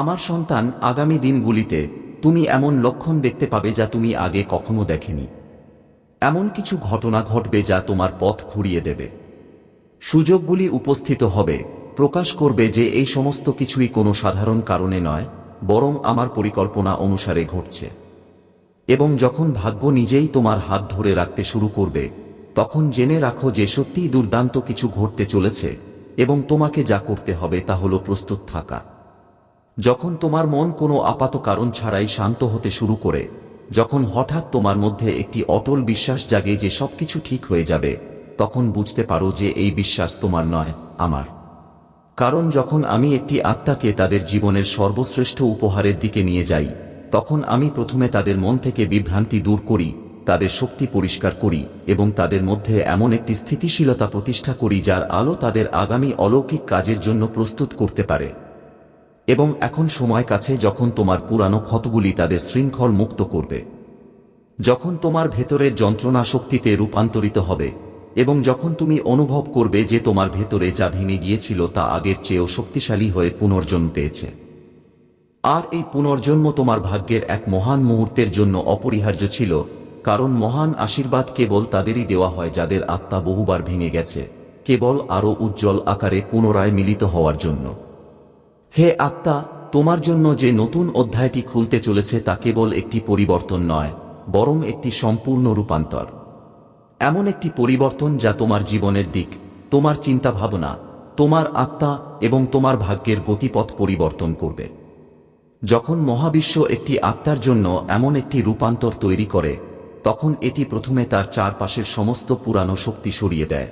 আমার সন্তান, আগামী দিনগুলিতে তুমি এমন লক্ষণ দেখতে পাবে যা তুমি আগে কখনো দেখেনি। এমন কিছু ঘটনা ঘটবে যা তোমার পথ ঘুরিয়ে দেবে। সুযোগগুলি উপস্থিত হবে, প্রকাশ করবে যে এই সমস্ত কিছুই কোনো সাধারণ কারণে নয়, বরং আমার পরিকল্পনা অনুসারে ঘটছে। এবং যখন ভাগ্য নিজেই তোমার হাত ধরে রাখতে শুরু করবে, তখন জেনে রাখো যে সত্যিই দুর্দান্ত কিছু ঘটতে চলেছে, এবং তোমাকে যা করতে হবে তা হল প্রস্তুত থাকা। যখন তোমার মন কোনো আপাত কারণ ছাড়াই শান্ত হতে শুরু করে, যখন হঠাৎ তোমার মধ্যে একটি অটল বিশ্বাস জাগে যে সবকিছু ঠিক হয়ে যাবে, তখন বুঝতে পারো যে এই বিশ্বাস তোমার নয়, আমার। কারণ যখন আমি একটি আত্মাকে তাদের জীবনের সর্বশ্রেষ্ঠ উপহারের দিকে নিয়ে যাই, তখন আমি প্রথমে তাদের মন থেকে বিভ্রান্তি দূর করি, তাদের শক্তি পরিষ্কার করি এবং তাদের মধ্যে এমন একটি স্থিতিশীলতা প্রতিষ্ঠা করি যার আলো তাদের আগামী অলৌকিক কাজের জন্য প্রস্তুত করতে পারে। এবং এখন সময় কাছে যখন তোমার পুরানো ক্ষতগুলি তাদের শৃঙ্খল মুক্ত করবে। যখন তোমার ভেতরের যন্ত্রণা শক্তিতে রূপান্তরিত হবে, এবং যখন তুমি অনুভব করবে যে তোমার ভেতরে যা ভেঙে গিয়েছিল তা আগের চেয়েও শক্তিশালী হয়ে পুনর্জন্ম পেয়েছে। আর এই পুনর্জন্ম তোমার ভাগ্যের এক মহান মুহূর্তের জন্য অপরিহার্য ছিল, কারণ মহান আশীর্বাদ কেবল তাদেরই দেওয়া হয় যাদের আত্মা বহুবার ভেঙে গেছে, কেবল আরও উজ্জ্বল আকারে পুনরায় মিলিত হওয়ার জন্য। হে আত্মা, তোমার জন্য যে নতুন অধ্যায়টি খুলতে চলেছে তা কেবল একটি পরিবর্তন নয়, বরং একটি সম্পূর্ণ রূপান্তর। এমন একটি পরিবর্তন যা তোমার জীবনের দিক, তোমার চিন্তা ভাবনা তোমার আত্মা এবং তোমার ভাগ্যের গতিপথ পরিবর্তন করবে। যখন মহাবিশ্ব একটি আত্মার জন্য এমন একটি রূপান্তর তৈরি করে, তখন এটি প্রথমে তার চারপাশের সমস্ত পুরানো শক্তি সরিয়ে দেয়।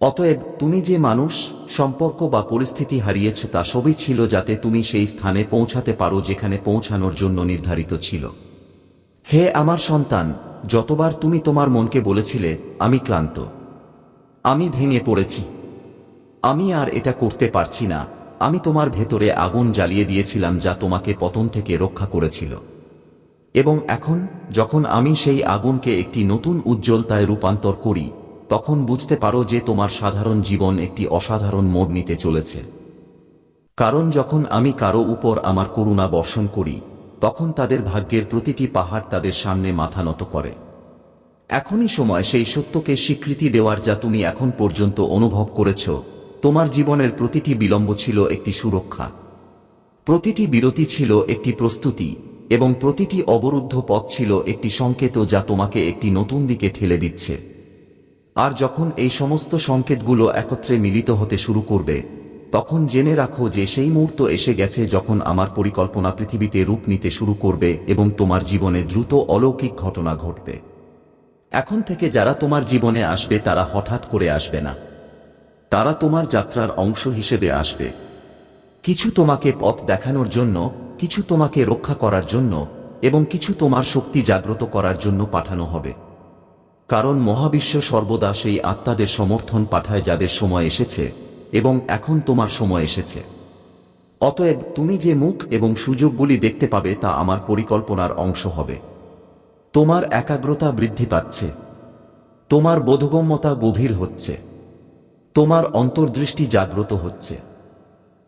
অতএব তুমি যে মানুষ, সম্পর্ক বা পরিস্থিতি হারিয়েছ তা সবই ছিল যাতে তুমি সেই স্থানে পৌঁছাতে পারো যেখানে পৌঁছানোর জন্য নির্ধারিত ছিল। হে আমার সন্তান, যতবার তুমি তোমার মনকে বলেছিলে, আমি ক্লান্ত। আমি ভেঙে পড়েছি। আমি আর এটা করতে পারছি না। আমি তোমার ভেতরে আগুন জ্বালিয়ে দিয়েছিলাম যা তোমাকে পতন থেকে রক্ষা করেছিল। এবং এখন, যখন আমি সেই আগুনকে একটি নতুন উজ্জ্বলতায় রূপান্তর করি তখন বুঝতে পারো যে তোমার সাধারণ জীবন একটি অসাধারণ মোড় নিতে চলেছে। কারণ যখন আমি কারও উপর আমার করুণা বর্ষণ করি, তখন তাদের ভাগ্যের প্রতিটি পাহাড় তাদের সামনে মাথা নত করে। এখনই সময় সেই সত্যকে স্বীকৃতি দেওয়ার যা তুমি এখন পর্যন্ত অনুভব করেছ। তোমার জীবনের প্রতিটি বিলম্ব ছিল একটি সুরক্ষা। প্রতিটি বিরতি ছিল একটি প্রস্তুতি এবং প্রতিটি অবরুদ্ধ পথ ছিল একটি সংকেত যা তোমাকে একটি নতুন দিকে ঠেলে দিচ্ছে। আর যখন এই সমস্ত সংকেতগুলো একত্রে মিলিত হতে শুরু করবে, তখন জেনে রাখো যে সেই মুহূর্ত এসে গেছে যখন আমার পরিকল্পনা পৃথিবীতে রূপ নিতে শুরু করবে এবং তোমার জীবনে দ্রুত অলৌকিক ঘটনা ঘটবে। এখন থেকে যারা তোমার জীবনে আসবে তারা হঠাৎ করে আসবে না। তারা তোমার যাত্রার অংশ হিসেবে আসবে। কিছু তোমাকে পথ দেখানোর জন্য, কিছু তোমাকে রক্ষা করার জন্য এবং কিছু তোমার শক্তি জাগ্রত করার জন্য পাঠানো হবে। কারণ মহাবিশ্ব সর্বদা সেই আত্মাদের সমর্থন পাঠায় যাদের সময় এসেছে, এবং এখন তোমার সময় এসেছে। অতএব তুমি যে মুখ এবং সুযোগগুলি দেখতে পাবে তা আমার পরিকল্পনার অংশ হবে। তোমার একাগ্রতা বৃদ্ধি পাচ্ছে। তোমার বোধগম্যতা গভীর হচ্ছে। তোমার অন্তর্দৃষ্টি জাগ্রত হচ্ছে।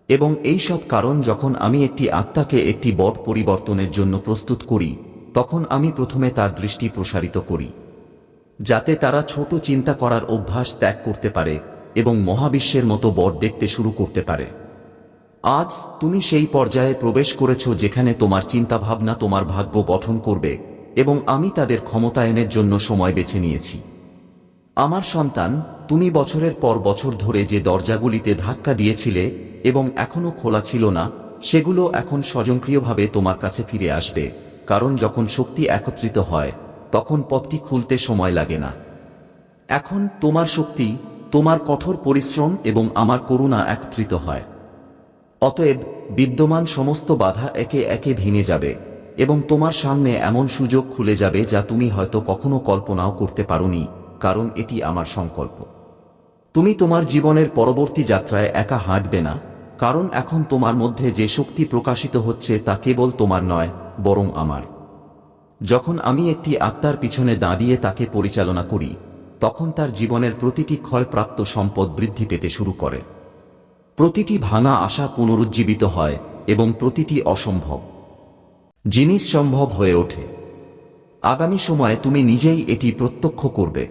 এবং এই সব কারণ যখন আমি একটি আত্মাকে একটি বট পরিবর্তনের জন্য প্রস্তুত করি, তখন আমি প্রথমে তার দৃষ্টি প্রসারিত করি। যাতে তারা ছোট চিন্তা করার অভ্যাস ত্যাগ করতে পারে এবং মহাবিশ্বের মতো বড় দেখতে শুরু করতে পারে। আজ তুমি সেই পর্যায়ে প্রবেশ করেছ যেখানে তোমার চিন্তাভাবনা তোমার ভাগ্য গঠন করবে এবং আমি তাদের ক্ষমতায়নের জন্য সময় বেছে নিয়েছি। আমার সন্তান, তুমি বছরের পর বছর ধরে যে দরজাগুলিতে ধাক্কা দিয়েছিলে এবং এখনও খোলা ছিল না, সেগুলো এখন স্বয়ংক্রিয়ভাবে তোমার কাছে ফিরে আসবে, কারণ যখন শক্তি একত্রিত হয় তখন পথটি খুলতে সময় লাগে না। এখন তোমার শক্তি, তোমার কঠোর পরিশ্রম এবং আমার করুণা একত্রিত হয়। অতএব, বিদ্যমান সমস্ত বাধা একে একে ভেঙে যাবে এবং তোমার সামনে এমন সুযোগ খুলে যাবে যা তুমি হয়তো কখনো কল্পনাও করতে পারোনি, কারণ এটি আমার সংকল্প। তুমি তোমার জীবনের পরবর্তী যাত্রায় একা হাঁটবে না, কারণ এখন তোমার মধ্যে যে শক্তি প্রকাশিত হচ্ছে তা কেবল তোমার নয়, বরং আমার। যখন আমি একটি আত্মার পিছনে দাঁড়িয়ে তাকে পরিচালনা করি, তখন তার জীবনের প্রতিটি ক্ষয়প্রাপ্ত সম্পদ বৃদ্ধি পেতে শুরু করে। প্রতিটি ভাঙা আশা পুনরুজ্জীবিত হয় এবং প্রতিটি অসম্ভব জিনিস সম্ভব হয়ে ওঠে। আগামী সময়ে তুমি নিজেই এটি প্রত্যক্ষ করবে।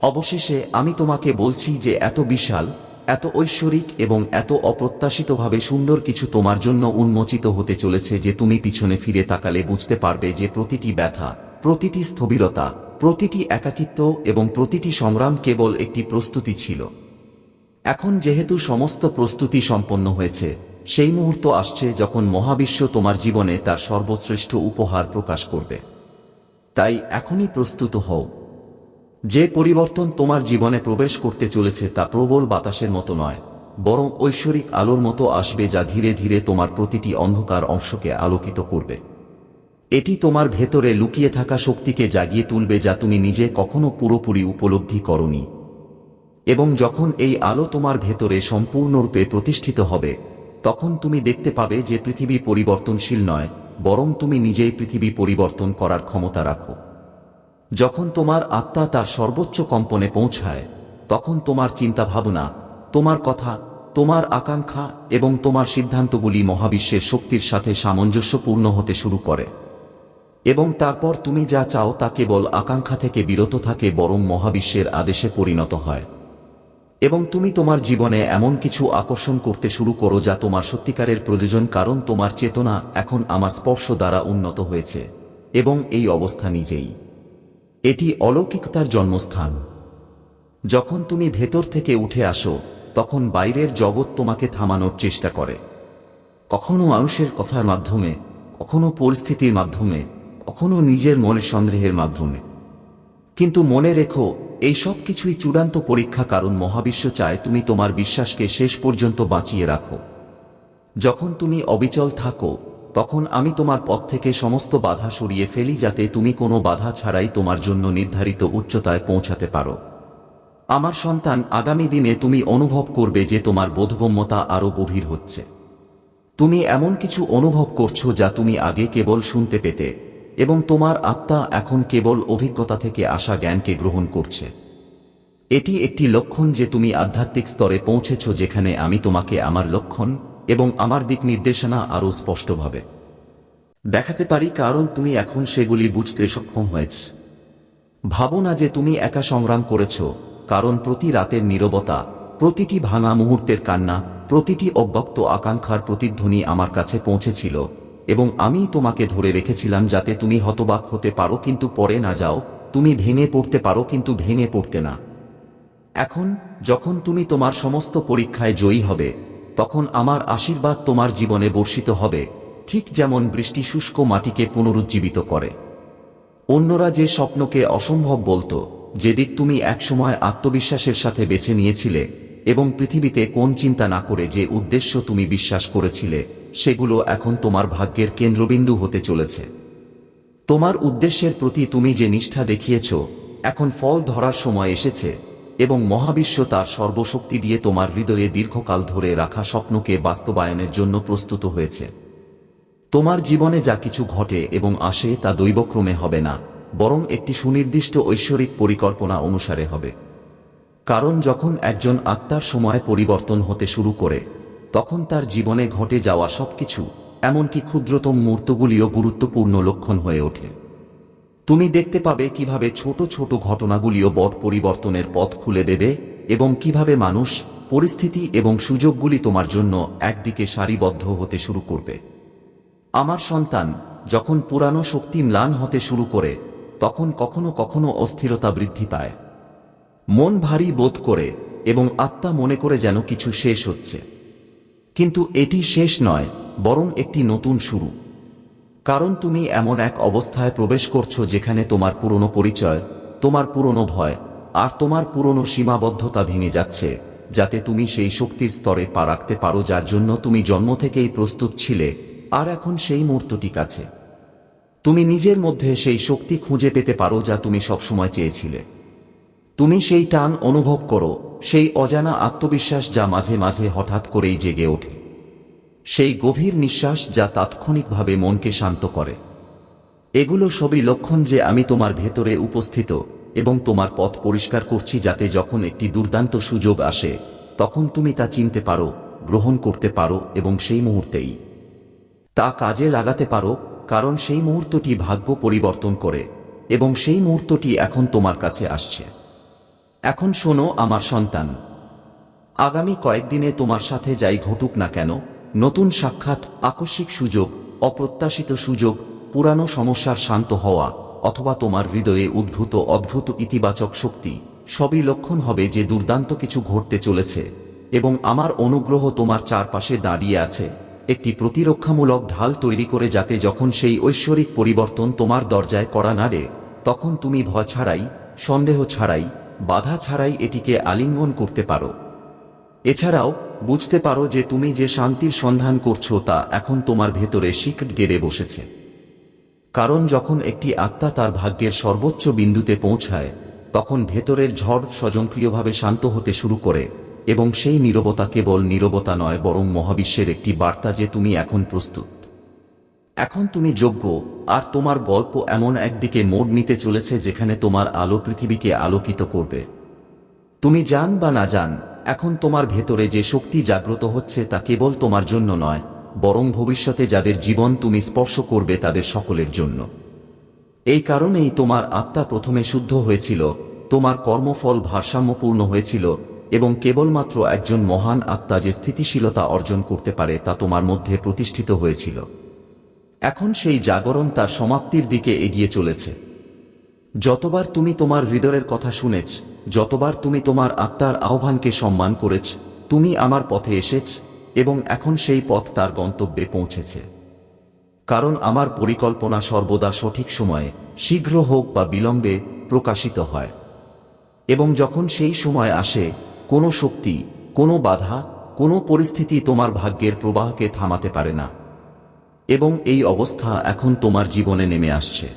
অবশেষে আমি তোমাকে বলছি যে এত বিশাল এত ঐশ্বরিক এবং এত অপ্রত্যাশিতভাবে সুন্দর কিছু তোমার জন্য উন্মোচিত হতে চলেছে যে তুমি পিছনে ফিরে তাকালে বুঝতে পারবে যে প্রতিটি ব্যথা, প্রতিটি স্থবিরতা, প্রতিটি একাকিত্ব এবং প্রতিটি সংগ্রাম কেবল একটি প্রস্তুতি ছিল। এখন যেহেতু সমস্ত প্রস্তুতি সম্পন্ন হয়েছে, সেই মুহূর্ত আসছে যখন মহাবিশ্ব তোমার জীবনে তার সর্বশ্রেষ্ঠ উপহার প্রকাশ করবে। তাই এখনই প্রস্তুত হও। যে পরিবর্তন তোমার জীবনে প্রবেশ করতে চলেছে তা প্রবল বাতাসের মতো নয়, বরং ঐশ্বরিক আলোর মতো আসবে যা ধীরে ধীরে তোমার প্রতিটি অন্ধকার অংশকে আলোকিত করবে। এটি তোমার ভেতরে লুকিয়ে থাকা শক্তিকে জাগিয়ে তুলবে যা তুমি নিজে কখনো পুরোপুরি উপলব্ধি করনি। এবং যখন এই আলো তোমার ভেতরে সম্পূর্ণরূপে প্রতিষ্ঠিত হবে, তখন তুমি দেখতে পাবে যে পৃথিবী পরিবর্তনশীল নয়, বরং তুমি নিজেই পৃথিবী পরিবর্তন করার ক্ষমতা রাখো। যখন তোমার আত্মা তার সর্বোচ্চ কম্পনে পৌঁছায়, তখন তোমার চিন্তাভাবনা, তোমার কথা, তোমার আকাঙ্ক্ষা এবং তোমার সিদ্ধান্তগুলি মহাবিশ্বের শক্তির সাথে সামঞ্জস্যপূর্ণ হতে শুরু করে। এবং তারপর তুমি যা চাও তা কেবল আকাঙ্ক্ষা থেকে বিরত থাকে বরং মহাবিশ্বের আদেশে পরিণত হয়। এবং তুমি তোমার জীবনে এমন কিছু আকর্ষণ করতে শুরু করো যা তোমার সত্যিকারের প্রয়োজন কারণ তোমার চেতনা এখন আমার স্পর্শ দ্বারা উন্নত হয়েছে। এবং এই অবস্থা নিজেই। এটি অলৌকিকতার জন্মস্থান। যখন তুমি ভেতর থেকে উঠে আসো, তখন বাইরের জগৎ তোমাকে থামানোর চেষ্টা করে। কখনো মানুষের কথার মাধ্যমে, কখনো পরিস্থিতির মাধ্যমে, কখনো নিজের মনের সন্দেহের মাধ্যমে। কিন্তু মনে রেখো, এই সব কিছুই চূড়ান্ত পরীক্ষা কারণ মহাবিশ্ব চায় তুমি তোমার বিশ্বাসকে শেষ পর্যন্ত বাঁচিয়ে রাখো। যখন তুমি অবিচল থাকো তখন আমি তোমার পথ থেকে সমস্ত বাধা সরিয়ে ফেলি যাতে তুমি কোনো বাধা ছাড়াই তোমার জন্য নির্ধারিত উচ্চতায় পৌঁছাতে পারো। আমার সন্তান, আগামী দিনে তুমি অনুভব করবে যে তোমার বোধগম্যতা আরও গভীর হচ্ছে। তুমি এমন কিছু অনুভব করছ যা তুমি আগে কেবল শুনতে পেতে এবং তোমার আত্মা এখন কেবল অভিজ্ঞতা থেকে আসা জ্ঞানকে গ্রহণ করছে। এটি একটি লক্ষণ যে তুমি আধ্যাত্মিক স্তরে পৌঁছেছ যেখানে আমি তোমাকে আমার লক্ষণ এবং আমার দিক নির্দেশনা আরও স্পষ্টভাবে। দেখাতে পারি কারণ তুমি এখন সেগুলি বুঝতে সক্ষম হয়েছ। ভাবো না যে তুমি একা সংগ্রাম করেছ, কারণ প্রতি রাতের নীরবতা, প্রতিটি ভাঙা মুহূর্তের কান্না, প্রতিটি অব্যক্ত আকাঙ্ক্ষার প্রতিধ্বনি আমার কাছে পৌঁছেছিল, এবং আমি তোমাকে ধরে রেখেছিলাম যাতে তুমি হতবাক হতে পারো কিন্তু পরে না যাও, তুমি ভেঙে পড়তে পারো কিন্তু ভেঙে পড়তে না। এখন, যখন তুমি তোমার সমস্ত পরীক্ষায় জয়ী হবে তখন আমার আশীর্বাদ তোমার জীবনে বর্ষিত হবে, ঠিক যেমন বৃষ্টি শুষ্ক মাটিকে পুনরুজ্জীবিত করে। অন্যরা যে স্বপ্নকে অসম্ভব বলতো, যেদিক তুমি একসময় আত্মবিশ্বাসের সাথে বেছে নিয়েছিলে, এবং পৃথিবীতে কোন চিন্তা না করে যে উদ্দেশ্য তুমি বিশ্বাস করেছিলে, সেগুলো এখন তোমার ভাগ্যের কেন্দ্রবিন্দু হতে চলেছে। তোমার উদ্দেশ্যের প্রতি তুমি যে নিষ্ঠা দেখিয়েছ, এখন ফল ধরার সময় এসেছে। এবং মহাবিশ্ব তার সর্বশক্তি দিয়ে তোমার হৃদয়ে দীর্ঘকাল ধরে রাখা স্বপ্নকে বাস্তবায়নের জন্য প্রস্তুত হয়েছে। তোমার জীবনে যা কিছু ঘটে এবং আসে তা দৈবক্রমে হবে না, বরং একটি সুনির্দিষ্ট ঐশ্বরিক পরিকল্পনা অনুসারে হবে। কারণ যখন একজন আত্মার সময় পরিবর্তন হতে শুরু করে, তখন তার জীবনে ঘটে যাওয়া সবকিছু, এমনকি ক্ষুদ্রতম মুহূর্তগুলিও গুরুত্বপূর্ণ লক্ষণ হয়ে ওঠে। তুমি দেখতে পাবে কীভাবে ছোট ছোট ঘটনাগুলিও বট পরিবর্তনের পথ খুলে দেবে এবং কীভাবে মানুষ, পরিস্থিতি এবং সুযোগগুলি তোমার জন্য একদিকে সারিবদ্ধ হতে শুরু করবে। আমার সন্তান, যখন পুরানো শক্তি ম্লান হতে শুরু করে, তখন কখনো কখনো অস্থিরতা বৃদ্ধি পায়। মন ভারী বোধ করে এবং আত্মা মনে করে যেন কিছু শেষ হচ্ছে। কিন্তু এটি শেষ নয়, বরং একটি নতুন শুরু। কারণ তুমি এমন এক অবস্থায় প্রবেশ করছ যেখানে তোমার পুরনো পরিচয়, তোমার পুরনো ভয়, আর তোমার পুরনো সীমাবদ্ধতা ভেঙে যাচ্ছে, যাতে তুমি সেই শক্তির স্তরে পা রাখতে পারো যার জন্য তুমি জন্ম থেকেই প্রস্তুত ছিলে, আর এখন সেই মুহূর্তটি কাছে। তুমি নিজের মধ্যে সেই শক্তি খুঁজে পেতে পারো যা তুমি সবসময় চেয়েছিলে। তুমি সেই টান অনুভব করো, সেই অজানা আত্মবিশ্বাস যা মাঝে মাঝে হঠাৎ করেই জেগে ওঠে। সেই গভীর নিঃশ্বাস যা তাৎক্ষণিকভাবে মনকে শান্ত করে। এগুলো সবই লক্ষণ যে আমি তোমার ভেতরে উপস্থিত এবং তোমার পথ পরিষ্কার করছি যাতে যখন একটি দুর্দান্ত সুযোগ আসে, তখন তুমি তা চিনতে পারো, গ্রহণ করতে পারো এবং সেই মুহূর্তেই তা কাজে লাগাতে পারো, কারণ সেই মুহূর্তটি ভাগ্য পরিবর্তন করে এবং সেই মুহূর্তটি এখন তোমার কাছে আসছে। এখন শোনো, আমার সন্তান। আগামী কয়েকদিনে তোমার সাথে যাই ঘটুক না কেন নতুন সাক্ষাৎ, আকস্মিক সুযোগ, অপ্রত্যাশিত সুযোগ, পুরানো সমস্যার শান্ত হওয়া, অথবা তোমার হৃদয়ে উদ্ভূত, অদ্ভুত, ইতিবাচক শক্তি, সবই লক্ষণ হবে যে দুর্দান্ত কিছু ঘটতে চলেছে, এবং আমার অনুগ্রহ তোমার চারপাশে দাঁড়িয়ে আছে। একটি প্রতিরক্ষামূলক ঢাল তৈরি করে যাতে যখন সেই ঐশ্বরিক পরিবর্তন তোমার দরজায় করা নাড়ে তখন তুমি ভয় ছাড়াই, সন্দেহ ছাড়াই, বাধা ছাড়াই এটিকে আলিঙ্গন করতে পারো। এছাড়াও বুঝতে পারো যে তুমি যে শান্তির সন্ধান করছ তা এখন তোমার ভেতরে শিকট গেড়ে বসেছে। কারণ যখন একটি আত্মা তার ভাগ্যের সর্বোচ্চ বিন্দুতে পৌঁছায়, তখন ভেতরের ঝড় স্বজনক্রিয়ভাবে শান্ত হতে শুরু করে এবং সেই নীরবতা কেবল নীরবতা নয়, বরং মহাবিশ্বের একটি বার্তা যে তুমি এখন প্রস্তুত। এখন তুমি যোগ্য, আর তোমার গল্প এমন একদিকে মোড় নিতে চলেছে যেখানে তোমার আলো পৃথিবীকে আলোকিত করবে। তুমি জান বা না জান এখন তোমার ভেতরে যে শক্তি জাগ্রত হচ্ছে তা কেবল তোমার জন্য নয়, বরং ভবিষ্যতে যাদের জীবন তুমি স্পর্শ করবে তাদের সকলের জন্য। এই কারণেই তোমার আত্মা প্রথমে শুদ্ধ হয়েছিল, তোমার কর্মফল ভারসাম্যপূর্ণ হয়েছিল, এবং কেবলমাত্র একজন মহান আত্মা যে স্থিতিশীলতা অর্জন করতে পারে তা তোমার মধ্যে প্রতিষ্ঠিত হয়েছিল। এখন সেই জাগরণ তার সমাপ্তির দিকে এগিয়ে চলেছে। যতবার তুমি তোমার হৃদয়ের কথা শুনেছ যতবার তুমি তোমার আত্মার আহ্বানকে সম্মান করেছ, তুমি আমার পথে এসেছ এবং এখন সেই পথ তার গন্তব্যে পৌঁছেছে। কারণ আমার পরিকল্পনা সর্বদা সঠিক সময়ে, শীঘ্র হোক বা বিলম্বে, প্রকাশিত হয়। এবং যখন সেই সময় আসে, কোনো শক্তি, কোনো বাধা, কোনো পরিস্থিতি তোমার ভাগ্যের প্রবাহকে থামাতে পারে না। এবং এই অবস্থা এখন তোমার জীবনে নেমে আসছে।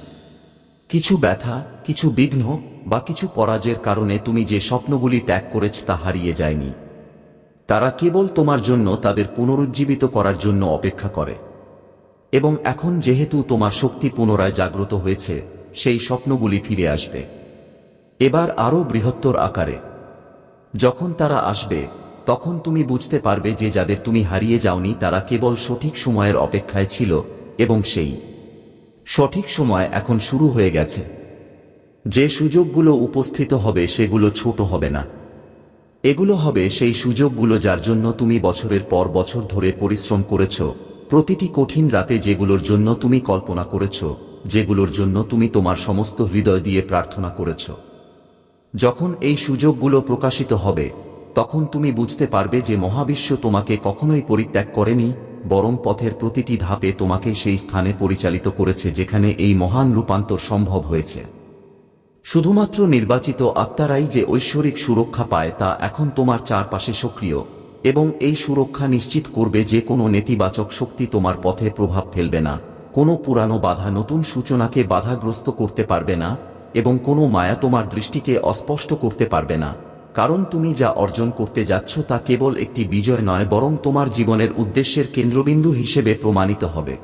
কিছু ব্যথা, কিছু বিঘ্ন বা কিছু পরাজয়ের কারণে তুমি যে স্বপ্নগুলি ত্যাগ করেছ তা হারিয়ে যায়নি। তারা কেবল তোমার জন্য তাদের পুনরুজ্জীবিত করার জন্য অপেক্ষা করে। এবং এখন যেহেতু তোমার শক্তি পুনরায় জাগ্রত হয়েছে, সেই স্বপ্নগুলি ফিরে আসবে। এবার আরও বৃহত্তর আকারে। যখন তারা আসবে, তখন তুমি বুঝতে পারবে যে যাদের তুমি হারিয়ে যাওনি, তারা কেবল সঠিক সময়ের অপেক্ষায় ছিল, এবং সেই সঠিক সময় এখন শুরু হয়ে গেছে। যে সুযোগগুলো উপস্থিত হবে সেগুলো ছোট হবে না। এগুলো হবে সেই সুযোগগুলো যার জন্য তুমি বছরের পর বছর ধরে পরিশ্রম করেছ, প্রতিটি কঠিন রাতে যেগুলোর জন্য তুমি কল্পনা করেছ, যেগুলোর জন্য তুমি তোমার সমস্ত হৃদয় দিয়ে প্রার্থনা করেছ। যখন এই সুযোগগুলো প্রকাশিত হবে, তখন তুমি বুঝতে পারবে যে মহাবিশ্ব তোমাকে কখনোই পরিত্যাগ করেনি, বরং পথের প্রতিটি ধাপে তোমাকে সেই স্থানে পরিচালিত করেছে যেখানে এই মহান রূপান্তর সম্ভব হয়েছে। শুধুমাত্র নির্বাচিত আত্মারাই যে ঐশ্বরিক সুরক্ষা পায় তা এখন তোমার চারপাশে সক্রিয়, এবং এই সুরক্ষা নিশ্চিত করবে যে কোনো নেতিবাচক শক্তি তোমার পথে প্রভাব ফেলবে না, কোনো পুরানো বাধা নতুন সূচনাকে বাধাগ্রস্ত করতে পারবে না, এবং কোনো মায়া তোমার দৃষ্টিকে অস্পষ্ট করতে পারবে না, কারণ তুমি যা অর্জন করতে যাচ্ছ তা কেবল একটি বিজয় নয়, বরং তোমার জীবনের উদ্দেশ্যের কেন্দ্রবিন্দু হিসেবে প্রমাণিত হবে।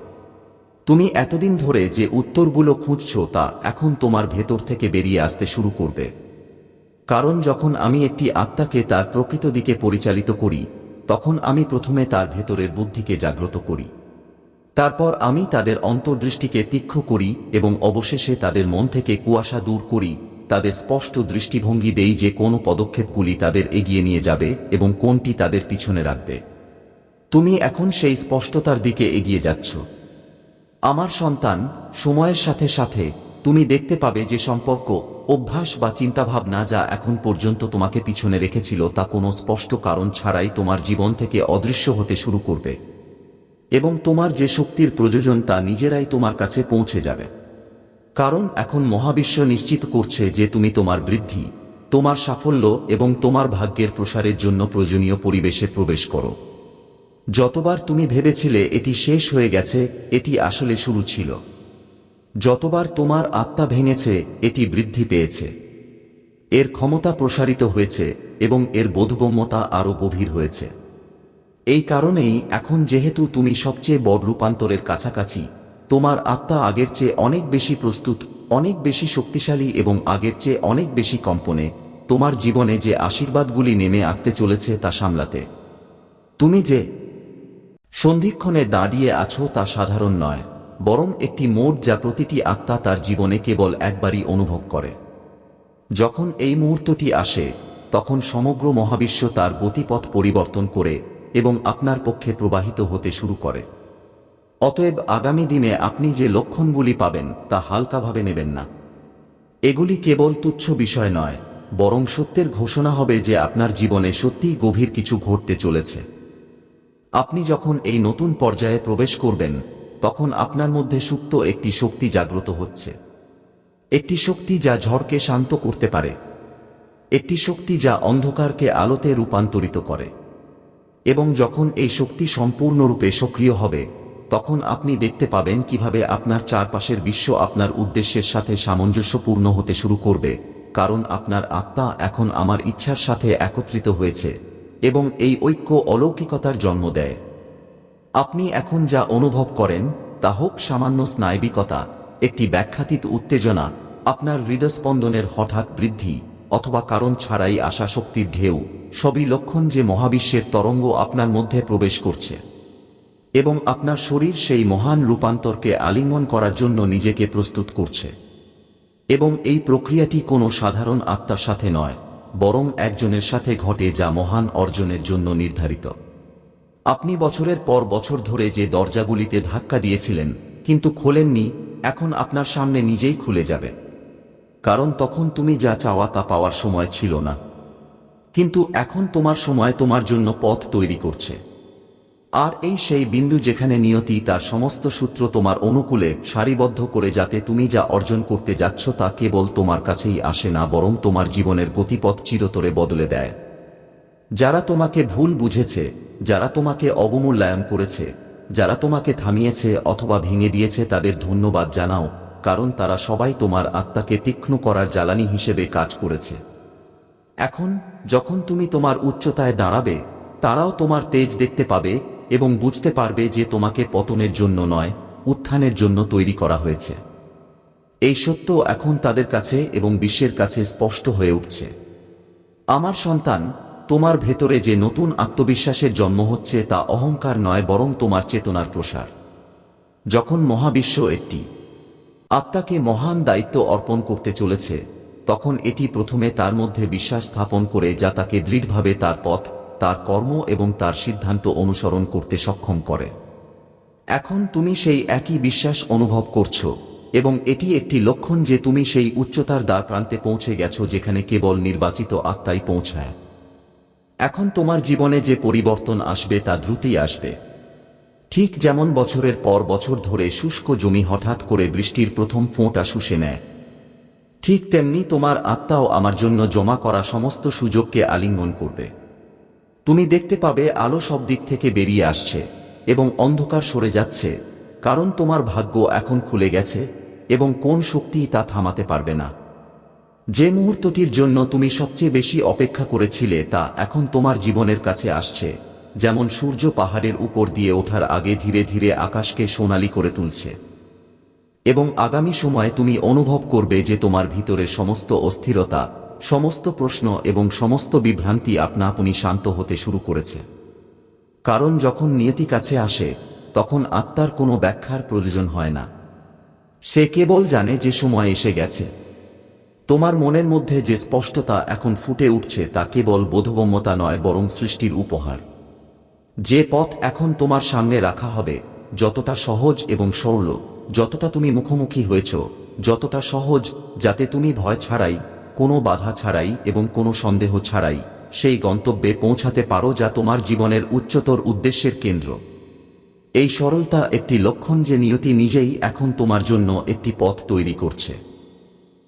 তুমি এতদিন ধরে যে উত্তরগুলো খুঁজছ তা এখন তোমার ভেতর থেকে বেরিয়ে আসতে শুরু করবে। কারণ যখন আমি একটি আত্মাকে তার প্রকৃত দিকে পরিচালিত করি, তখন আমি প্রথমে তার ভেতরের বুদ্ধিকে জাগ্রত করি। তারপর আমি তাদের অন্তর্দৃষ্টিকে তীক্ষ্ণ করি এবং অবশেষে তাদের মন থেকে কুয়াশা দূর করি, তাদের স্পষ্ট দৃষ্টিভঙ্গি দেই যে কোন পদক্ষেপগুলি তাদের এগিয়ে নিয়ে যাবে এবং কোনটি তাদের পিছনে রাখবে। তুমি এখন সেই স্পষ্টতার দিকে এগিয়ে যাচ্ছ। আমার সন্তান, সময়ের সাথে সাথে, তুমি দেখতে পাবে যে সম্পর্ক, অভ্যাস বা চিন্তাভাবনা যা এখন পর্যন্ত তোমাকে পিছনে রেখেছিল তা কোনো স্পষ্ট কারণ ছাড়াই তোমার জীবন থেকে অদৃশ্য হতে শুরু করবে। এবং তোমার যে শক্তির প্রয়োজন তা নিজেরাই তোমার কাছে পৌঁছে যাবে। কারণ এখন মহাবিশ্ব নিশ্চিত করছে যে তুমি তোমার বৃদ্ধি, তোমার সাফল্য এবং তোমার ভাগ্যের প্রসারের জন্য প্রয়োজনীয় পরিবেশে প্রবেশ করো। যতবার তুমি ভেবেছিলে এটি শেষ হয়ে গেছে, এটি আসলে শুরু ছিল। যতবার তোমার আত্মা ভেঙেছে, এটি বৃদ্ধি পেয়েছে। এর ক্ষমতা প্রসারিত হয়েছে এবং এর বোধগম্যতা আরও গভীর হয়েছে। এই কারণেই এখন যেহেতু তুমি সবচেয়ে বড় রূপান্তরের কাছাকাছি, তোমার আত্মা আগের চেয়ে অনেক বেশি প্রস্তুত, অনেক বেশি শক্তিশালী এবং আগের চেয়ে অনেক বেশি কম্পনে, তোমার জীবনে যে আশীর্বাদগুলি নেমে আসতে চলেছে তা সামলাতে। তুমি যে সন্ধিক্ষণে দাঁড়িয়ে আছো তা সাধারণ নয়, বরং একটি মোড় যা প্রতিটি আত্মা তার জীবনে কেবল একবারই অনুভব করে। যখন এই মুহূর্তটি আসে, তখন সমগ্র মহাবিশ্ব তার গতিপথ পরিবর্তন করে এবং আপনার পক্ষে প্রবাহিত হতে শুরু করে। অতএব আগামী দিনে আপনি যে লক্ষণগুলি পাবেন তা হালকাভাবে নেবেন না। এগুলি কেবল তুচ্ছ বিষয় নয়, বরং সত্যের ঘোষণা হবে যে আপনার জীবনে সত্যিই গভীর কিছু ঘটতে চলেছে। আপনি যখন এই নতুন পর্যায়ে প্রবেশ করবেন, তখন আপনার মধ্যে সুপ্ত একটি শক্তি জাগ্রত হচ্ছে। একটি শক্তি যা ঝড়কে শান্ত করতে পারে। একটি শক্তি যা অন্ধকারকে আলোতে রূপান্তরিত করে। এবং যখন এই শক্তি সম্পূর্ণরূপে সক্রিয় হবে, তখন আপনি দেখতে পাবেন কীভাবে আপনার চারপাশের বিশ্ব আপনার উদ্দেশ্যের সাথে সামঞ্জস্যপূর্ণ হতে শুরু করবে, কারণ আপনার আত্মা এখন আমার ইচ্ছার সাথে একত্রিত হয়েছে। এবং এই ঐক্য অলৌকিকতার জন্ম দেয়। আপনি এখন যা অনুভব করেন, তা হোক সামান্য স্নায়বিকতা, একটি ব্যাখ্যাতীত উত্তেজনা, আপনার হৃদস্পন্দনের হঠাৎ বৃদ্ধি, অথবা কারণ ছাড়াই আসা শক্তির ঢেউ, সবই লক্ষণ যে মহাবিশ্বের তরঙ্গ আপনার মধ্যে প্রবেশ করছে। এবং আপনার শরীর সেই মহান রূপান্তরকে আলিঙ্গন করার জন্য নিজেকে প্রস্তুত করছে। এবং এই প্রক্রিয়াটি কোনো সাধারণ আত্মার সাথে নয়। বরং একজনের সাথে ঘটে যা মহান অর্জনের জন্য নির্ধারিত। আপনি বছরের পর বছর ধরে যে দরজাগুলিতে ধাক্কা দিয়েছিলেন, কিন্তু খোলেননি, এখন আপনার সামনে নিজেই খুলে যাবে। কারণ তখন তুমি যা চাওয়া তা পাওয়ার সময় ছিল না। কিন্তু এখন তোমার সময় তোমার জন্য পথ তৈরি করছে। আর এই সেই বিন্দু যেখানে নিয়তি তার সমস্ত সূত্র তোমার অনুকূলে সারিবদ্ধ করে যাতে তুমি যা অর্জন করতে যাচ্ছ তা কেবল তোমার কাছেই আসে না, বরং তোমার জীবনের গতিপথ চিরতরে বদলে দেয়। যারা তোমাকে ভুল বুঝেছে, যারা তোমাকে অবমূল্যায়ন করেছে, যারা তোমাকে থামিয়েছে অথবা ভেঙে দিয়েছে তাদের ধন্যবাদ জানাও, কারণ তারা সবাই তোমার আত্মাকে তীক্ষ্ণ করার জ্বালানি হিসেবে কাজ করেছে। এখন, যখন তুমি তোমার উচ্চতায় দাঁড়াবে, তারাও তোমার তেজ দেখতে পাবে এবং বুঝতে পারবে যে তোমাকে পতনের জন্য নয়, উত্থানের জন্য তৈরি করা হয়েছে। এই সত্য এখন তাদের কাছে এবং বিশ্বের কাছে স্পষ্ট হয়ে উঠছে। আমার সন্তান, তোমার ভেতরে যে নতুন আত্মবিশ্বাসের জন্ম হচ্ছে তা অহংকার নয়, বরং তোমার চেতনার প্রসার। যখন মহাবিশ্ব একটি আত্মাকে মহান দায়িত্ব অর্পণ করতে চলেছে, তখন এটি প্রথমে তার মধ্যে বিশ্বাস স্থাপন করে যা তাকে দৃঢ়ভাবে তার পথ তার কর্ম এবং তার সিদ্ধান্ত অনুসরণ করতে সক্ষম করে। এখন তুমি সেই একই বিশ্বাস অনুভব করছ, এবং এটি একটি লক্ষণ যে তুমি সেই উচ্চতার দ্বার প্রান্তে পৌঁছে গেছো যেখানে কেবল নির্বাচিত আত্মাই পৌঁছায়। এখন তোমার জীবনে যে পরিবর্তন আসবে তা দ্রুতই আসবে। ঠিক যেমন বছরের পর বছর ধরে শুষ্ক জমি হঠাৎ করে বৃষ্টির প্রথম ফোঁটা শুষে নেয়। ঠিক তেমনি তোমার আত্মাও আমার জন্য জমা করা সমস্ত সুযোগকে আলিঙ্গন করবে। তুমি দেখতে পাবে আলো সব দিক থেকে বেরিয়ে আসছে এবং অন্ধকার সরে যাচ্ছে, কারণ তোমার ভাগ্য এখন খুলে গেছে এবং কোন শক্তি তা থামাতে পারবে না। যে মুহূর্তটির জন্য তুমি সবচেয়ে বেশি অপেক্ষা করেছিলে তা এখন তোমার জীবনের কাছে আসছে, যেমন সূর্য পাহাড়ের উপর দিয়ে ওঠার আগে ধীরে ধীরে আকাশকে সোনালি করে তুলছে। এবং আগামী সময়ে তুমি অনুভব করবে যে তোমার ভিতরে সমস্ত অস্থিরতা সমস্ত প্রশ্ন এবং সমস্ত বিভ্রান্তি আপনা আপনি শান্ত হতে শুরু করেছে। কারণ যখন নিয়তি কাছে আসে, তখন আত্মার কোনো ব্যাখ্যার প্রয়োজন হয় না। সে কেবল জানে যে সময় এসে গেছে। তোমার মনের মধ্যে যে স্পষ্টতা এখন ফুটে উঠছে তা কেবল বোধগম্যতা নয়, বরং সৃষ্টির উপহার। যে পথ এখন তোমার সামনে রাখা হবে, যতটা সহজ এবং সরল, যতটা তুমি মুখোমুখি হয়েছ, যতটা সহজ, যাতে তুমি ভয় ছাড়াই কোনো বাধা ছাড়াই এবং কোনো সন্দেহ ছাড়াই সেই গন্তব্যে পৌঁছাতে পারো যা তোমার জীবনের উচ্চতর উদ্দেশ্যের কেন্দ্র। এই সরলতা একটি লক্ষণ যে নিয়তি নিজেই এখন তোমার জন্য একটি পথ তৈরি করছে।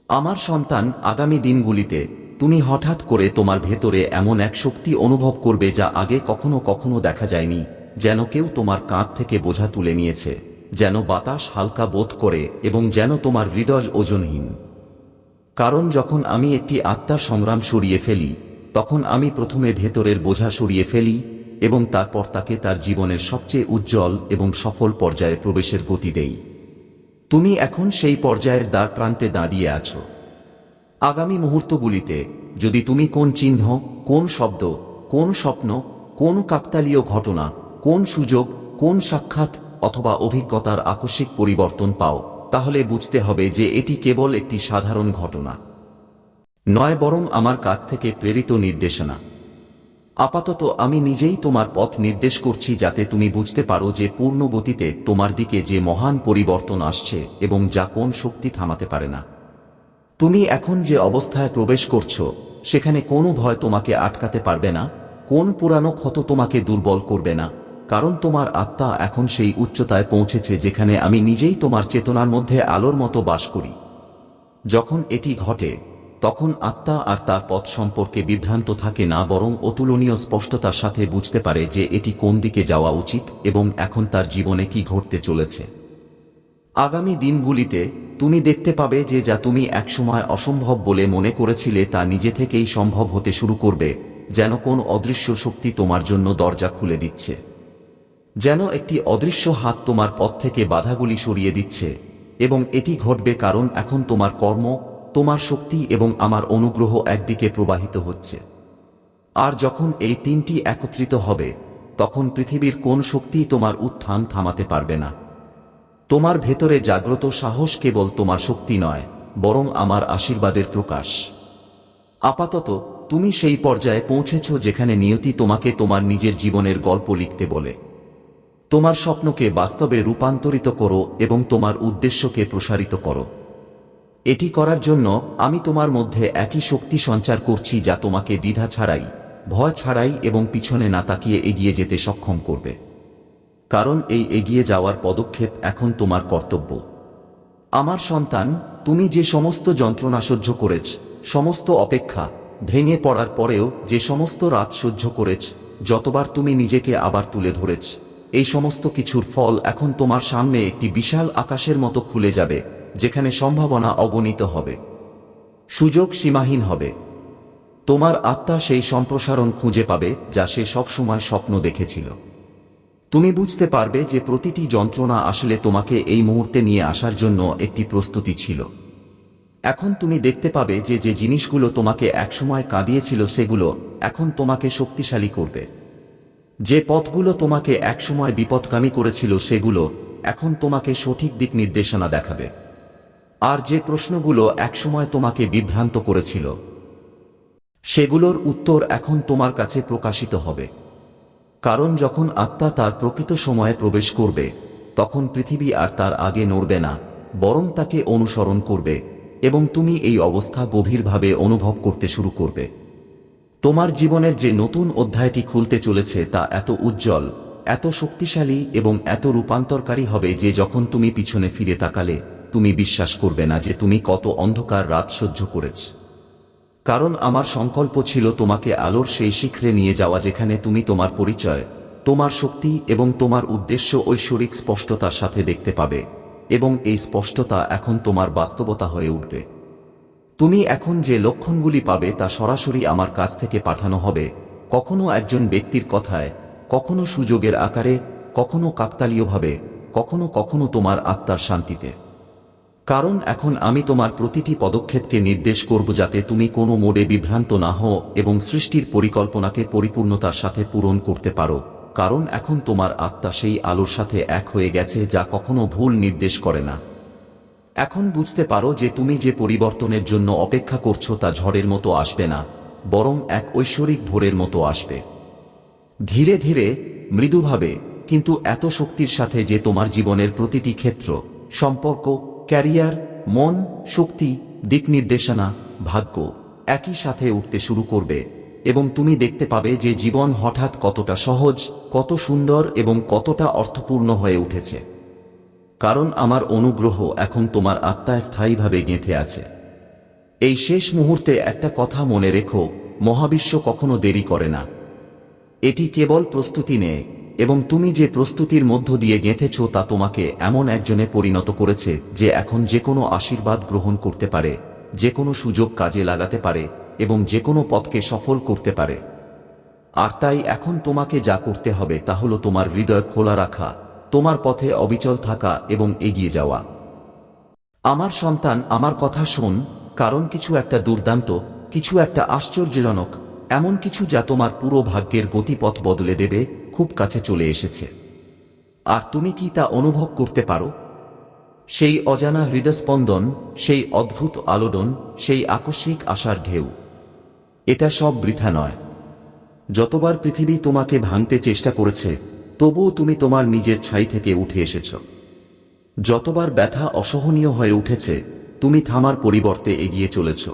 আমার সন্তান, আগামী দিনগুলিতে তুমি হঠাৎ করে তোমার ভেতরে এমন এক শক্তি অনুভব করবে যা আগে কখনো কখনো দেখা যায়নি, যেন কেউ তোমার কাঁধ থেকে বোঝা তুলে নিয়েছে, যেন বাতাস হালকা বোধ করে এবং যেন তোমার হৃদয় ওজনহীন। কারণ যখন আমি একটি আত্মার সংগ্রাম সরিয়ে ফেলি, তখন আমি প্রথমে ভেতরের বোঝা সরিয়ে ফেলি এবং তারপর তাকে তার জীবনের সবচেয়ে উজ্জ্বল এবং সফল পর্যায়ে প্রবেশের গতি দেই। তুমি এখন সেই পর্যায়ের দ্বার প্রান্তে দাঁড়িয়ে আছো। আগামী মুহূর্তগুলিতে, যদি তুমি কোন চিহ্ন, কোন শব্দ, কোন স্বপ্ন, কোন কাকতালীয় ঘটনা, কোন সুযোগ, কোন সাক্ষাৎ অথবা অভিজ্ঞতার আকস্মিক পরিবর্তন পাও তাহলে বুঝতে হবে যে এটি কেবল একটি সাধারণ ঘটনা। নয়, বরং আমার কাছ থেকে প্রেরিত নির্দেশনা। আপাতত আমি নিজেই তোমার পথ নির্দেশ করছি যাতে তুমি বুঝতে পারো যে পূর্ণ গতিতে তোমার দিকে যে মহান পরিবর্তন আসছে এবং যা কোন শক্তি থামাতে পারে না। তুমি এখন যে অবস্থায় প্রবেশ করছ, সেখানে কোনো ভয় তোমাকে আটকাতে পারবে না, কোন পুরানো ক্ষত তোমাকে দুর্বল করবে না। কারণ তোমার আত্মা এখন সেই উচ্চতায় পৌঁছেছে যেখানে আমি নিজেই তোমার চেতনার মধ্যে আলোর মতো বাস করি। যখন এটি ঘটে, তখন আত্মা আর তার পথ সম্পর্কে বিভ্রান্ত থাকে না বরং অতুলনীয় স্পষ্টতার সাথে বুঝতে পারে যে এটি কোন দিকে যাওয়া উচিত এবং এখন তার জীবনে কি ঘটতে চলেছে। আগামী দিনগুলিতে তুমি দেখতে পাবে যে যা তুমি একসময় অসম্ভব বলে মনে করেছিলে তা নিজে থেকেই সম্ভব হতে শুরু করবে, যেন কোন অদৃশ্য শক্তি তোমার জন্য দরজা খুলে দিচ্ছে। যেন একটি অদৃশ্য হাত তোমার পথ থেকে বাধাগুলি সরিয়ে দিচ্ছে, এবং এটি ঘটবে কারণ এখন তোমার কর্ম, তোমার শক্তি এবং আমার অনুগ্রহ একদিকে প্রবাহিত হচ্ছে। আর যখন এই তিনটি একত্রিত হবে, তখন পৃথিবীর কোন শক্তি তোমার উত্থান থামাতে পারবে না। তোমার ভেতরে জাগ্রত সাহস কেবল তোমার শক্তি নয়, বরং আমার আশীর্বাদের প্রকাশ। আপাতত, তুমি সেই পর্যায়ে পৌঁছেছ যেখানে নিয়তি তোমাকে তোমার নিজের জীবনের গল্প লিখতে বলে। তোমার স্বপ্নকে বাস্তবে রূপান্তরিত করো এবং তোমার উদ্দেশ্যকে প্রসারিত করো। এটি করার জন্য আমি তোমার মধ্যে একই শক্তি সঞ্চার করছি যা তোমাকে দ্বিধা ছাড়াই, ভয় ছাড়াই এবং পিছনে না তাকিয়ে এগিয়ে যেতে সক্ষম করবে। কারণ এই এগিয়ে যাওয়ার পদক্ষেপ এখন তোমার কর্তব্য। আমার সন্তান, তুমি যে সমস্ত যন্ত্রণা সহ্য করেছ, সমস্ত অপেক্ষা ভেঙে পড়ার পরেও যে সমস্ত রাত সহ্য করেছ, যতবার তুমি নিজেকে আবার তুলে ধরেছ এই সমস্ত কিছুর ফল এখন তোমার সামনে একটি বিশাল আকাশের মতো খুলে যাবে, যেখানে সম্ভাবনা অগণিত হবে। সুযোগ সীমাহীন হবে। তোমার আত্মা সেই সম্প্রসারণ খুঁজে পাবে, যা সে সবসময় স্বপ্ন দেখেছিল। তুমি বুঝতে পারবে যে প্রতিটি যন্ত্রণা আসলে তোমাকে এই মুহূর্তে নিয়ে আসার জন্য একটি প্রস্তুতি ছিল। এখন তুমি দেখতে পাবে যে যে জিনিসগুলো তোমাকে একসময় কাঁদিয়েছিল, সেগুলো এখন তোমাকে শক্তিশালী করবে। যে পথগুলো তোমাকে একসময় বিপদগামী করেছিল সেগুলো এখন তোমাকে সঠিক দিক নির্দেশনা দেখাবে। আর যে প্রশ্নগুলো একসময় তোমাকে বিভ্রান্ত করেছিল, সেগুলোর উত্তর এখন তোমার কাছে প্রকাশিত হবে। কারণ যখন আত্মা তার প্রকৃত সময়ে প্রবেশ করবে, তখন পৃথিবী আর তার আগে নড়বে না, বরং তাকে অনুসরণ করবে এবং তুমি এই অবস্থা গভীরভাবে অনুভব করতে শুরু করবে। তোমার জীবনের যে নতুন অধ্যায়টি খুলতে চলেছে তা এত উজ্জ্বল, এত শক্তিশালী এবং এত রূপান্তরকারী হবে যে যখন তুমি পিছনে ফিরে তাকালে, তুমি বিশ্বাস করবে না যে তুমি কত অন্ধকার রাত সহ্য করেছ। কারণ আমার সংকল্প ছিল তোমাকে আলোর সেই শিখরে নিয়ে যাওয়া যেখানে তুমি তোমার পরিচয়, তোমার শক্তি এবং তোমার উদ্দেশ্য ঐশ্বরিক স্পষ্টতার সাথে দেখতে পাবে এবং এই স্পষ্টতা এখন তোমার বাস্তবতা হয়ে উঠবে। তুমি এখন যে লক্ষণগুলি পাবে তা সরাসরি আমার কাছ থেকে পাঠানো হবে। কখনো একজন ব্যক্তির কথায়, কখনো সুযোগের আকারে, কখনো কাকতালীয়ভাবে, কখনো কখনো তোমার আত্মার শান্তিতে। কারণ এখন আমি তোমার প্রতিটি পদক্ষেপকে নির্দেশ করব যাতে তুমি কোনো মোড়ে বিভ্রান্ত না হও এবং সৃষ্টির পরিকল্পনাকে পরিপূর্ণতার সাথে পূরণ করতে পারো। কারণ এখন তোমার আত্মা সেই আলোর সাথে এক হয়ে গেছে যা কখনো ভুল নির্দেশ করে না। এখন বুঝতে পারো যে তুমি যে পরিবর্তনের জন্য অপেক্ষা করছ তা ঝড়ের মতো আসবে না, বরং এক ঐশ্বরিক ভোরের মতো আসবে। ধীরে ধীরে মৃদুভাবে কিন্তু এত শক্তির সাথে যে তোমার জীবনের প্রতিটি ক্ষেত্র, সম্পর্ক, ক্যারিয়ার, মন, শক্তি, দিক নির্দেশনা, ভাগ্য, একই সাথে উঠতে শুরু করবে, এবং তুমি দেখতে পাবে যে জীবন হঠাৎ কতটা সহজ, কত সুন্দর এবং কতটা অর্থপূর্ণ হয়ে উঠেছে। কারণ আমার অনুগ্রহ এখন তোমার আত্মায় স্থায়ীভাবে গেঁথে আছে। এই শেষ মুহূর্তে একটা কথা মনে রেখো, মহাবিশ্ব কখনো দেরি করে না। এটি কেবল প্রস্তুতি নেয় এবং তুমি যে প্রস্তুতির মধ্য দিয়ে গেঁথেছ তা তোমাকে এমন একজনে পরিণত করেছে যে এখন যে কোনো আশীর্বাদ গ্রহণ করতে পারে, যে কোনো সুযোগ কাজে লাগাতে পারে, এবং যে কোনো পথকে সফল করতে পারে। আর তাই এখন তোমাকে যা করতে হবে তা হলো তোমার হৃদয় খোলা রাখা তোমার পথে অবিচল থাকা এবং এগিয়ে যাওয়া। আমার সন্তান, আমার কথা শোন, কারণ কিছু একটা দুর্দান্ত, কিছু একটা আশ্চর্যজনক, এমন কিছু যা তোমার পুরো ভাগ্যের গতিপথ বদলে দেবে, খুব কাছে চলে এসেছে। আর তুমি কি তা অনুভব করতে পারো? সেই অজানা হৃদস্পন্দন, সেই অদ্ভুত আলোড়ন, সেই আকস্মিক আশার ঢেউ। এটা সব বৃথা নয়। যতবার পৃথিবী তোমাকে ভাঙতে চেষ্টা করেছে তবুও তুমি তোমার নিজের ছাই থেকে উঠে এসেছ। যতবার ব্যথা অসহনীয় হয়ে উঠেছে, তুমি থামার পরিবর্তে এগিয়ে চলেছ।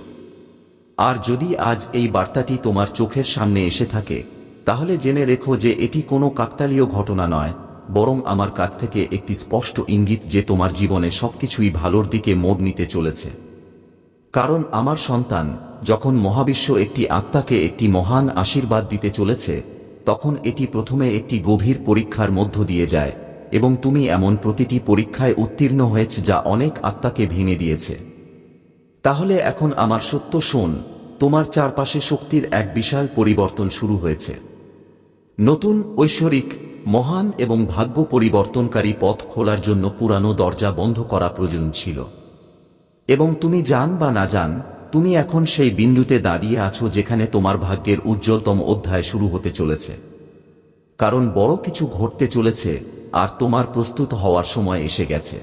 আর যদি আজ এই বার্তাটি তোমার চোখের সামনে এসে থাকে, তাহলে জেনে রেখো যে এটি কোনো কাকতালীয় ঘটনা নয়, বরং আমার কাছ থেকে একটি স্পষ্ট ইঙ্গিত যে তোমার জীবনে সবকিছুই ভালোর দিকে মোড় নিতে চলেছে। কারণ আমার সন্তান যখন মহাবিশ্ব একটি আত্মাকে একটি মহান আশীর্বাদ দিতে চলেছে তখন এটি প্রথমে একটি গভীর পরীক্ষার মধ্য দিয়ে যায়, এবং তুমি এমন প্রতিটি পরীক্ষায় উত্তীর্ণ হয়েছে যা অনেক আত্মাকে ভেঙে দিয়েছে। তাহলে এখন আমার সত্য শোন, তোমার চারপাশে শক্তির এক বিশাল পরিবর্তন শুরু হয়েছে। নতুন, ঐশ্বরিক, মহান এবং ভাগ্য পরিবর্তনকারী পথ খোলার জন্য পুরানো দরজা বন্ধ করা প্রয়োজন ছিল। এবং তুমি জান বা না জান তুমি এখন সেই বিন্দুতে দাঁড়িয়ে আছো যেখানে তোমার ভাগ্যের উজ্জ্বলতম অধ্যায় শুরু হতে চলেছে। কারণ বড় কিছু ঘটতে চলেছে আর তোমার প্রস্তুত হওয়ার সময় এসে গেছে।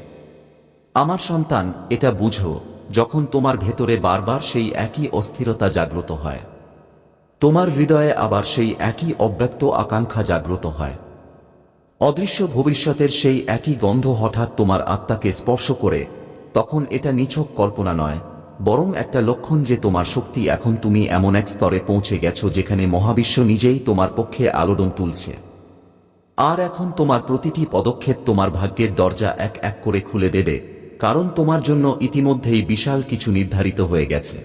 আমার সন্তান, এটা বুঝো, যখন তোমার ভেতরে বারবার সেই একই অস্থিরতা জাগ্রত হয়। তোমার হৃদয়ে আবার সেই একই অব্যক্ত আকাঙ্ক্ষা জাগ্রত হয়। অদৃশ্য ভবিষ্যতের সেই একই গন্ধ হঠাৎ তোমার আত্মাকে স্পর্শ করে, তখন এটা নিছক কল্পনা নয় বরং একটা লক্ষণ যে তোমার শক্তি এখন তুমি এমন এক স্তরে পৌঁছে গেছো যেখানে মহাবিশ্ব নিজেই তোমার পক্ষে আলোড়ন তুলছে। আর এখন তোমার প্রতিটি পদক্ষেপ তোমার ভাগ্যের দরজা এক এক করে খুলে দেবে, কারণ তোমার জন্য ইতিমধ্যেই বিশাল কিছু নির্ধারিত হয়ে গেছে।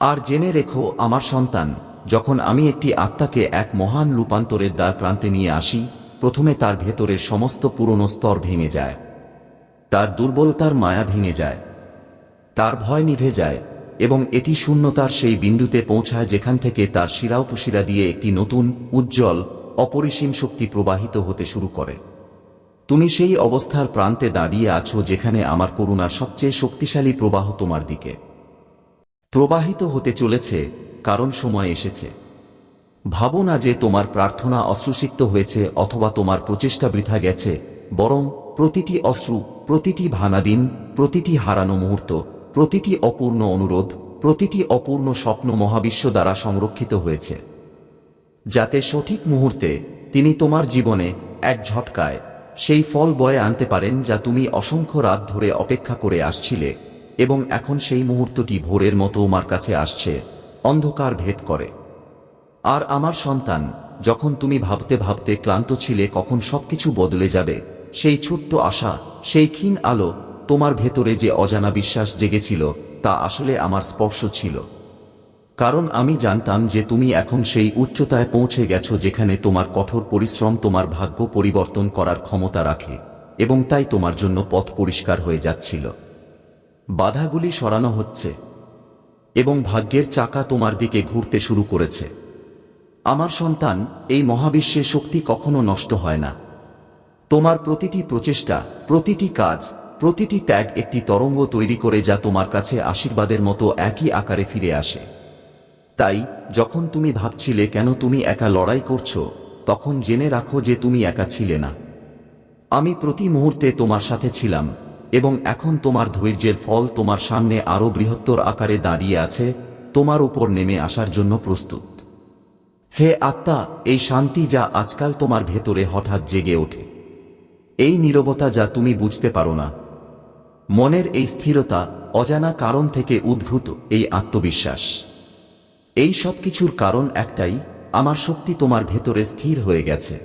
আর জেনে রেখো, আমার সন্তান, যখন আমি একটি আত্মাকে এক মহান রূপান্তরের দ্বার প্রান্তে নিয়ে আসি, প্রথমে তার ভেতরের সমস্ত পুরনো স্তর ভেঙে যায়। তার দুর্বলতার মায়া ভেঙে যায়। তার ভয় নিভে যায়, এবং এটি শূন্যতার সেই বিন্দুতে পৌঁছায় যেখান থেকে তার শিরাউপশিরা দিয়ে একটি নতুন, উজ্জ্বল, অপরিসীম শক্তি প্রবাহিত হতে শুরু করে। তুমি সেই অবস্থার প্রান্তে দাঁড়িয়ে আছো যেখানে আমার করুণার সবচেয়ে শক্তিশালী প্রবাহ তোমার দিকে। প্রবাহিত হতে চলেছে, কারণ সময় এসেছে। ভাবো না যে তোমার প্রার্থনা অশ্রুসিক্ত হয়েছে অথবা তোমার প্রচেষ্টা বৃথা গেছে, বরং প্রতিটি অশ্রু, প্রতিটি ভানাদিন, প্রতিটি হারানো মুহূর্ত প্রতিটি অপূর্ণ অনুরোধ, প্রতিটি অপূর্ণ স্বপ্ন মহাবিশ্ব দ্বারা সংরক্ষিত হয়েছে। যাতে সঠিক মুহূর্তে তিনি তোমার জীবনে এক ঝটকায় সেই ফল বয়ে আনতে পারেন যা তুমি অসংখ্য রাত ধরে অপেক্ষা করে আসছিলে এবং এখন সেই মুহূর্তটি ভোরের মতো আমার কাছে আসছে, অন্ধকার ভেদ করে। আর আমার সন্তান, যখন তুমি ভাবতে ভাবতে ক্লান্ত ছিলে, কখন সবকিছু বদলে যাবে, সেই ছোট্ট আশা, সেই ক্ষীণ আলো তোমার ভেতরে যে অজানা বিশ্বাস জেগেছিল, তা আসলে আমার স্পর্শ ছিল। কারণ আমি জানতাম যে তুমি এখন সেই উচ্চতায় পৌঁছে গেছো যেখানে তোমার কঠোর পরিশ্রম তোমার ভাগ্য পরিবর্তন করার ক্ষমতা রাখে, এবং তাই তোমার জন্য পথ পরিষ্কার হয়ে যাচ্ছিল। বাধাগুলি সরানো হচ্ছে, এবং ভাগ্যের চাকা তোমার দিকে ঘুরতে শুরু করেছে। আমার সন্তান, এই মহাবিশ্বে শক্তি কখনো নষ্ট হয় না। তোমার প্রতিটি প্রচেষ্টা, প্রতিটি কাজ প্রতিটি ত্যাগ একটি তরঙ্গ তৈরি করে যা তোমার কাছে আশীর্বাদের মতো একই আকারে ফিরে আসে। তাই, যখন তুমি ভাবছিলে কেন তুমি একা লড়াই করছ, তখন জেনে রাখো যে তুমি একা ছিলে না। আমি প্রতি মুহূর্তে তোমার সাথে ছিলাম, এবং এখন তোমার ধৈর্যের ফল তোমার সামনে আরও বৃহত্তর আকারে দাঁড়িয়ে আছে, তোমার উপর নেমে আসার জন্য প্রস্তুত। হে আত্মা, এই শান্তি যা আজকাল তোমার ভেতরে হঠাৎ জেগে ওঠে। এই নীরবতা যা তুমি বুঝতে পারো না মনের এই স্থিরতা অজানা কারণ থেকে উদ্ভূত এই আত্মবিশ্বাস। এই সব কিছুর কারণ একটাই, আমার শক্তি তোমার ভেতরে স্থির হয়ে গেছে।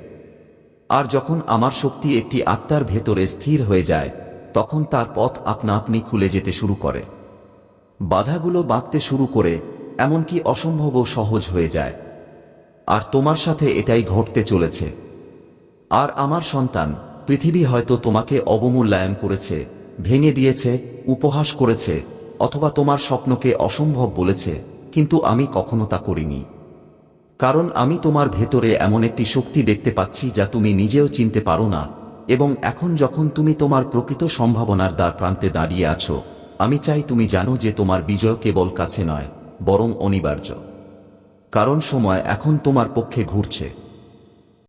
আর যখন আমার শক্তি একটি আত্মার ভেতরে স্থির হয়ে যায়, তখন তার পথ আপনা আপনি খুলে যেতে শুরু করে। বাধাগুলো বাঁধতে শুরু করে, এমনকি অসম্ভবও সহজ হয়ে যায়। আর তোমার সাথে এটাই ঘটতে চলেছে। আর আমার সন্তান, পৃথিবী হয়তো তোমাকে অবমূল্যায়ন করেছে। ভেঙে দিয়েছে, উপহাস করেছে, অথবা তোমার স্বপ্নকে অসম্ভব বলেছে, কিন্তু আমি কখনো তা করিনি। কারণ আমি তোমার ভেতরে এমন একটি শক্তি দেখতে পাচ্ছি যা তুমি নিজেও চিনতে পারো না, এবং এখন যখন তুমি তোমার প্রকৃত সম্ভাবনার দ্বার প্রান্তে দাঁড়িয়ে আছো, আমি চাই তুমি জানো যে তোমার বিজয় কেবল কাছে নয়, বরং অনিবার্য। কারণ সময় এখন তোমার পক্ষে ঘুরছে।